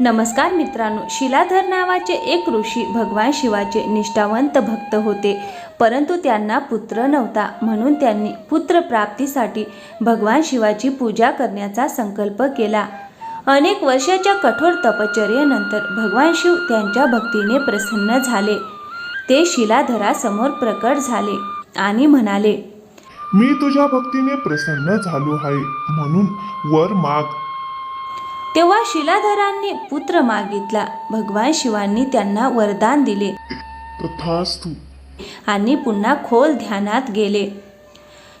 नमस्कार मित्रांनो शिलाधर नावाचे एक ऋषी भगवान शिवाचे निष्ठावंत भक्त होते. परंतु त्यांना पुत्र नव्हता म्हणून त्यांनी पुत्रप्राप्तीसाठी भगवान शिवाची पूजा करण्याचा संकल्प केला. अनेक वर्षाच्या कठोर तपश्चर्येनंतर भगवान शिव त्यांच्या भक्तीने प्रसन्न झाले. ते शिलाधरासमोर प्रकट झाले आणि म्हणाले मी तुझ्या भक्तीने प्रसन्न झालो आहे. म्हणून वर माग. तेव्हा शिलाधरांनी पुत्र मागितला. भगवान शिवांनी त्यांना वरदान दिले. आणि पुन्हा खोल ध्यानात गेले.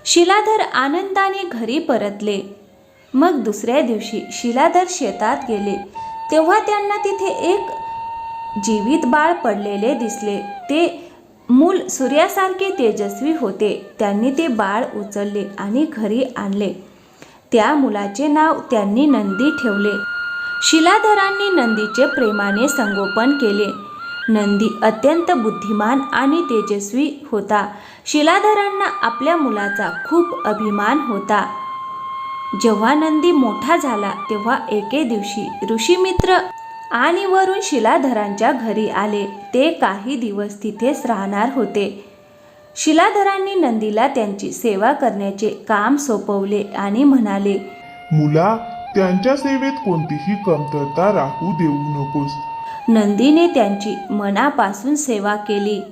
शिलाधर आनंदाने घरी परतले. मग दुसऱ्या दिवशी शिलाधर शेतात गेले. तेव्हा त्यांना तिथे एक जीवित बाळ पडलेले दिसले. ते मूल सूर्यासारखे तेजस्वी होते. त्यांनी ते बाळ उचलले आणि घरी आणले. त्या मुलाचे नाव त्यांनी नंदी ठेवले. शिलाधरांनी नंदीचे प्रेमाने संगोपन केले. नंदी अत्यंत बुद्धिमान आणि तेजस्वी होता. शिलाधरांना आपल्या मुलाचा खूप अभिमान होता. जेव्हा नंदी मोठा झाला तेव्हा एके दिवशी ऋषीमित्र आणि वरून शिलाधरांच्या घरी आले. ते काही दिवस तिथेच राहणार होते. शिलाधरांनी नंदीला त्यांची सेवा करण्याचे काम सोपवले आणि म्हणाले मुला त्यांच्या सेवेत कोणतीही कमतरता राहू देऊ नकोस. नंदीने त्यांची मनापासून सेवा केली.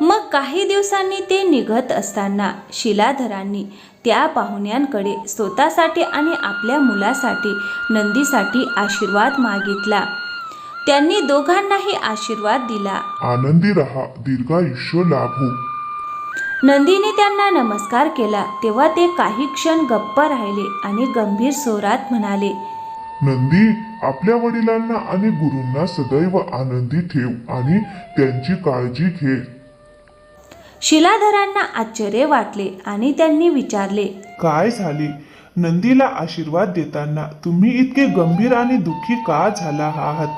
मग काही दिवसांनी ते निघत असताना शिलाधरांनी त्या पाहुण्यांकडे स्वतःसाठी आणि आपल्या मुलासाठी नंदीसाठी आशीर्वाद मागितला. त्यांनी दोघांनाही आशीर्वाद दिला. आनंदी रहा दीर्घायुष्य लाभो. नंदीने त्यांना नमस्कार केला. तेव्हा ते काही क्षण गप्प राहिले आणि गंभीर स्वरात म्हणाले नंदी आपल्या वडिलांना आणि गुरूंना सदैव आनंदी ठेव आणि त्यांची काळजी घे. शिलाधरांना आश्चर्य वाटले आणि त्यांनी विचारले काय झाले? नंदीला आशीर्वाद देताना तुम्ही इतके गंभीर आणि दुःखी का झाला आहात?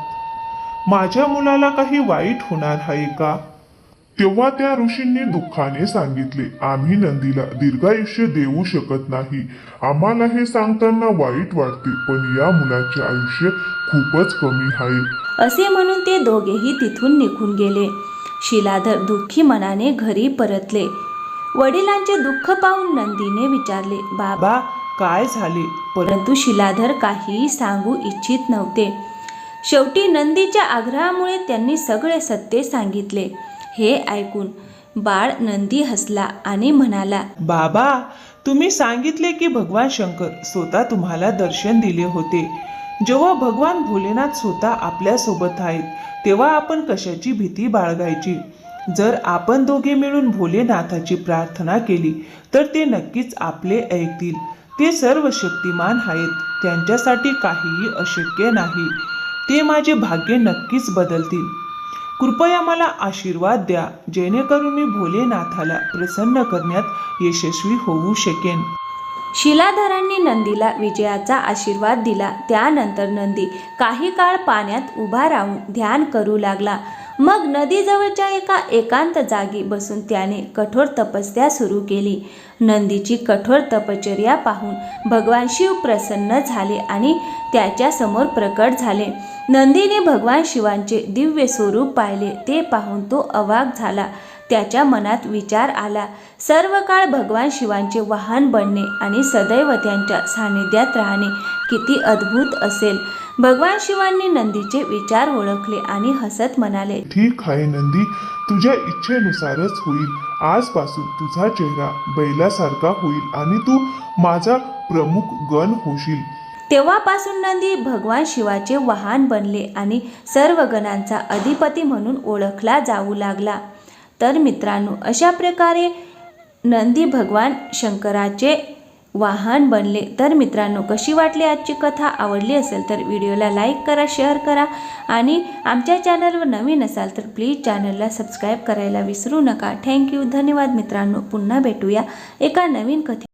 माझ्या मुलाला काही वाईट होणार आहे का? तेव्हा त्या ऋषींनी दुःखाने सांगितले आम्ही नंदीला दीर्घायुष्य देऊ शकत नाही. आम्हाला हे सांगताना वाईट वाटते पण या मुलाचे आयुष्य खूपच कमी आहे. असे म्हणून ते दोघेही तिथून निघून गेले. शिलाधर दुःखी मनाने घरी परतले. वडिलांचे दुःख पाहून नंदीने विचारले बाबा काय झाले? परंतु शिलाधर काहीही सांगू इच्छित नव्हते. शेवटी नंदीच्या आग्रहामुळे त्यांनी सगळे सत्य सांगितले. हे ऐकून बाळ नंदी हसला आणि म्हणाला बाबा तुम्ही सांगितले की भगवान शंकर स्वतः तुम्हाला दर्शन दिले होते. जेव्हा भगवान भोलेनाथ स्वतः आपल्यासोबत आहेत तेव्हा आपण कशाची भीती बाळगायची? जर आपण दोघे मिळून भोलेनाथाची प्रार्थना केली तर ते नक्कीच आपले ऐकतील. ते सर्व शक्तिमान आहेत. त्यांच्यासाठी काहीही अशक्य नाही. ते माझे भाग्य नक्कीच बदलतील. कृपया मला आशीर्वाद द्या जेणेकरून मी भोलेनाथाला प्रसन्न करण्यात यशस्वी होऊ शकेन. शिलाधरांनी नंदीला विजयाचा आशीर्वाद दिला. त्यानंतर नंदी काही काळ पाण्यात उभा राहून ध्यान करू लागला. मग नदीजवळच्या एका एकांत जागी बसून त्याने कठोर तपस्या सुरू केली. नंदीची कठोर तपश्चर्या पाहून भगवान शिव प्रसन्न झाले आणि त्याच्यासमोर प्रकट झाले. नंदीने भगवान शिवांचे दिव्य स्वरूप पाहिले. ते पाहून तो अवाक झाला. त्याच्या मनात विचार आला. सर्व काळ भगवान शिवांचे वाहन बनणे आणि सदैव त्यांच्या सानिध्यात राहणे किती अद्भुत असेल. भगवान शिवांनी नंदीचे विचार ओळखले आणि हसत म्हणाले ठीक आहे नंदी तुझ्या इच्छेनुसारच होईल. आजपासून तुझा चेहरा बैलासारखा होईल आणि तू माझा प्रमुख गण होशील. तेव्हापासून नंदी भगवान शिवाचे वाहन बनले आणि सर्व गणांचा अधिपती म्हणून ओळखला जाऊ लागला. तर मित्रांनो अशा प्रकारे नंदी भगवान शंकराचे वाहन बनले. तर मित्रांनो कशी वाटली आजची कथा? आवडली असेल तर व्हिडिओला लाईक करा शेअर करा आणि आमच्या चॅनलवर नवीन असाल तर प्लीज चॅनलला सबस्क्राईब करायला विसरू नका. थँक्यू धन्यवाद मित्रांनो. पुन्हा भेटूया एका नवीन कथे